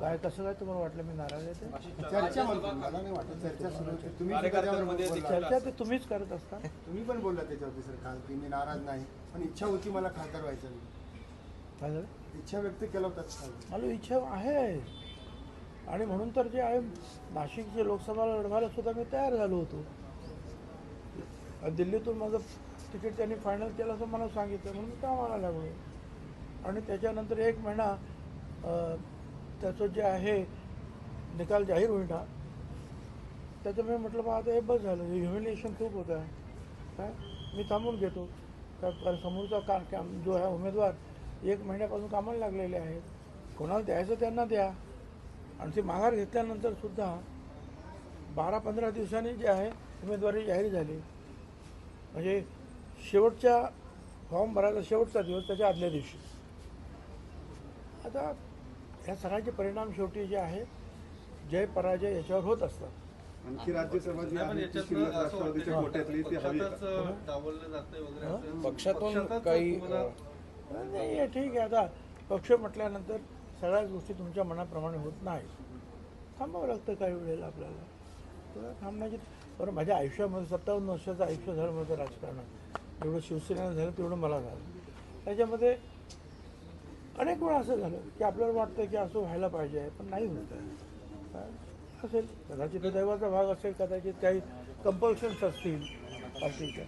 काय कसं काय तुम्हाला वाटलं? मी नाराज आहे ते? चर्चा मला नाही वाटत चर्चा सुरू होती. तुम्ही कार्यकर्त्यांमध्ये त्याच्यावर बोलला. चर्चा ते तुम्हीच करत असता. तुम्ही पण बोलला त्याच्यावरती सर काल की मी नाराज नाही पण इच्छा होती मला खासदार व्हायचं. काय झालं? इच्छा व्यक्त केला होता काल मला इच्छा आहे. आणि म्हणून तर जे आहे नाशिकचे लोकसभा लढवायला सुद्धा मी तयार झालो होतो. आणि दिल्लीतून माझं तिकीट त्यांनी फायनल केलं असं मला सांगितलं. म्हणून मी कामाला लागलो. आणि त्याच्यानंतर एक महिना अं, त्याचं जे आहे निकाल जाहीर होईना त्याचं मी म्हटलं बा आता हे बस झालं. ह्युमिलिएशन खूप होतं आहे. काय मी थांबून घेतो. का कारण समोरचा का काम जो आहे उमेदवार एक महिन्यापासून कामाला लागलेले आहेत कोणाला द्यायचं त्यांना द्या. आणि ते माघार घेतल्यानंतर सुद्धा बारा पंधरा दिवसांनी जे आहे उमेदवारी जाहीर झाली. म्हणजे शेवटच्या फॉर्म भरायचा शेवटचा दिवस त्याच्या आदल्या दिवशी. आता ह्या सगळ्याचे परिणाम शेवटी जे आहे जय पराजय याच्यावर होत असतात. आणखी राज्यसभा जी आहे ती शिल्लक राष्ट्रवादीच्या ती हवी हं? पक्षातून काही, नाही ठीक आहे. आता पक्ष म्हटल्यानंतर सगळ्याच गोष्टी तुमच्या मनाप्रमाणे होत नाही थांबावं लागतं काही वेळेला आपल्याला. थांबण्याची बरं माझ्या आयुष्यामध्ये सत्तावन्न वर्षाचं आयुष्य झालं माझं राजकारणात जेवढं शिवसेनेला झालं तेवढं मला झालं. त्याच्यामध्ये अनेक वेळा असं झालं की आपल्याला वाटतं की असं व्हायला पाहिजे पण नाही होत आहे. असेल. कदाचित दैवाचा भाग असेल कदाचित काही कंपल्शन्स असतील. पार्टीच्या